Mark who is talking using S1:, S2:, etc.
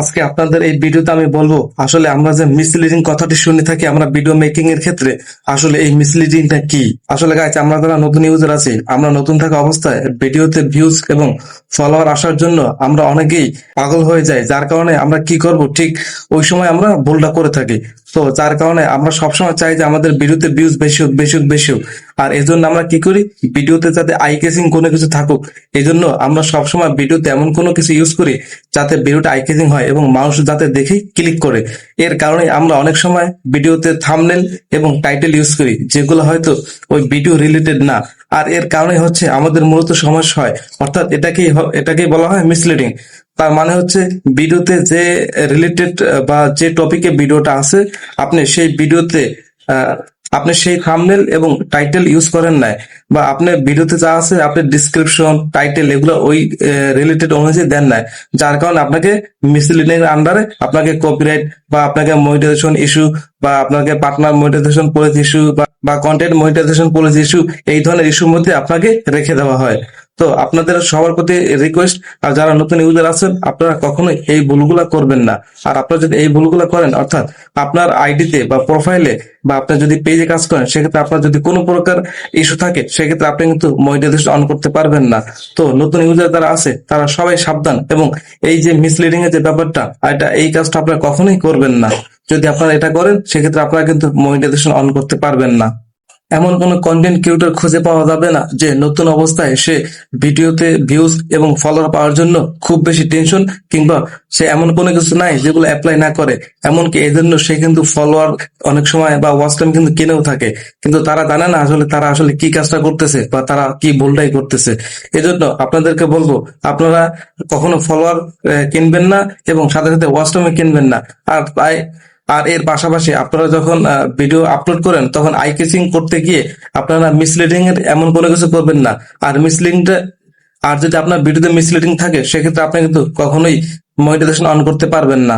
S1: আজকে আপনাদের এই ভিডিওতে আমি বলব, আসলে আমরা যে মিসলিডিং কথাটি শুনে থাকি, আমরা ভিডিও মেকিং এর ক্ষেত্রে আসলে এই মিসলিডিংটা কি? আসলে গাইজ আমরা যারা নতুন ইউজার আছি, আমরা নতুন থাকা অবস্থায় ভিডিওতে ভিউজ এবং ফলোয়ার আসার জন্য আমরা অনেকেই পাগল হয়ে যাই। যার কারণে আমরা কি করব? ঠিক ওই সময় আমরা ভুলটা করে থাকি। তো যার কারণে আমরা সবসময় চাই যে আমাদের ভিডিওতে ভিউজ বেশি হোক বেশি হোক বেশি হোক। আর এই জন্য আমরা কি করি? ভিডিওতে যাতে আই কেসিং কোনো কিছু থাকুক এই জন্য আমরা সবসময় ভিডিওতে এমন কোনো কিছু ইউজ করি যাতে ভিডিওটা আই কেসিং হয় এবং মানুষ যাতে দেখে ক্লিক করে। এর কারণে আমরা অনেক সময় ভিডিওতে থামনেল এবং টাইটেল ইউজ করি, যেগুলো হয়তো ওই ভিডিও রিলেটেড না। আর এর কারণে হচ্ছে আমাদের মূলত সমস্যা হয়, অর্থাৎ এটাকেই এটাকেই বলা হয় মিসলিডিং তার মানে হচ্ছে ভিডিওতে যে রিলেটেড বা যে টপিকে ভিডিওটা আছে, আপনি সেই ভিডিওতে আপনি সেই থাম্বনেল এবং টাইটেল ইউজ করেন নাই, বা আপনি ভিডিওতে যা আছে, আপনি ডিসক্রিপশন টাইটেল এগুলো ওই রিলেটেড অনুযায়ী দেন নাই। যার কারণে আপনাকে মিসলিডিং এর আন্ডারে আপনাকে কপিরাইট বা আপনাকে মনিটাইজেশন ইস্যু বা আপনাকে পার্টনার মনিটাইজেশন পলিসি ইস্যু বা কন্টেন্ট মনিটাইজেশন পলিসি ইস্যু এই ধরনের ইস্যুর মধ্যে আপনাকে রেখে দেওয়া হয়। তো আপনাদের সবার প্রতি রিকোয়েস্ট আর যারা নতুন ইউজার আছেন, আপনারা কখনোই এই ভুলগুলা করবেন না। আর আপনারা যদি এই ভুলগুলা করেন, অর্থাৎ আপনার আইডিতে বা প্রোফাইলে বা আপনার যদি পেজে কাজ করেন, সেক্ষেত্রে আপনার যদি কোনো প্রকার ইস্যু থাকে, সেক্ষেত্রে আপনি কিন্তু মনিটাইজেশন অন করতে পারবেন না। তো নতুন ইউজার যারা আছে, তারা সবাই সাবধান, এবং এই যে মিসলিডিং এর যে ব্যাপারটা এটা এই কাজটা আপনারা কখনোই করবেন না। যদি আপনারা এটা করেন, সেক্ষেত্রে আপনারা কিন্তু মনিটাইজেশন অন করতে পারবেন না। এমন কোন কন্টেন্ট ক্রিয়েটর খুঁজে পাওয়া যাবে না যে নতুন অবস্থায় সে ভিডিওতে ভিউজ এবং ফলোয়ার পাওয়ার জন্য খুব বেশি টেনশন কিংবা সে এমন কোনো কিছু নাই যেগুলো অ্যাপ্লাই না করে। এমনকি এই জন্য সে কিন্তু ফলোয়ার অনেক সময় বা ওয়াচ টাইম কিন্তু কিনেও থাকে। কিন্তু তারা জানে না আসলে তারা আসলে কি কাজটা করতেছে বা তারা কি ভুলটাই করতেছে। এজন্য আপনাদেরকে বলব, আপনারা কখনো ফলোয়ার কিনবেন না এবং সাথে সাথে ওয়াচ টাইমে কিনবেন না। আর তাই আর এর পাশাপাশি আপনারা যখন ভিডিও আপলোড করেন, তখন আই কেসিং করতে গিয়ে আপনারা মিসলিডিং এর এমন কোনো কিছু করবেন না। আর মিসলিডিংটা আর যদি আপনার ভিডিওতে মিসলিডিং থাকে, সেক্ষেত্রে আপনি কিন্তু কখনোই মনিটাইজেশন অন করতে পারবেন না।